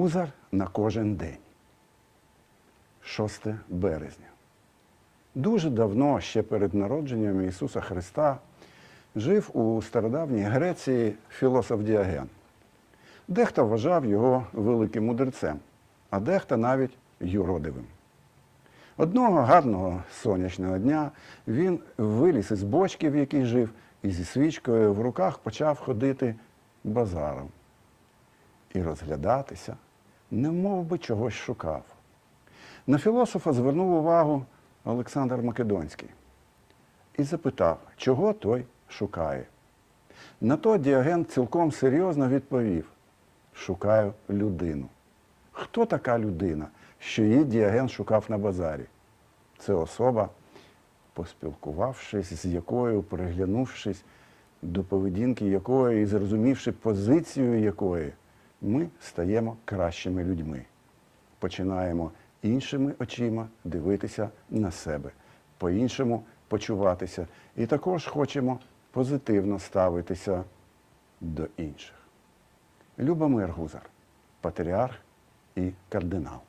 Гузар на кожен день. 6 березня. Дуже давно, ще перед народженням Ісуса Христа, жив у стародавній Греції філософ Діоген. Дехто вважав його великим мудрецем, а дехто навіть юродивим. Одного гарного сонячного дня він виліз із бочки, в якій жив, і зі свічкою в руках почав ходити базаром і розглядатися, немов би чогось шукав. На філософа звернув увагу Олександр Македонський і запитав, чого той шукає. На то Діоген цілком серйозно відповів: шукаю людину. Хто така людина, що її Діоген шукав на базарі? Це особа, поспілкувавшись з якою, приглянувшись до поведінки якої і зрозумівши позицію якої, ми стаємо кращими людьми. Починаємо іншими очима дивитися на себе, по-іншому почуватися. І також хочемо позитивно ставитися до інших. Любомир Гузар, патріарх і кардинал.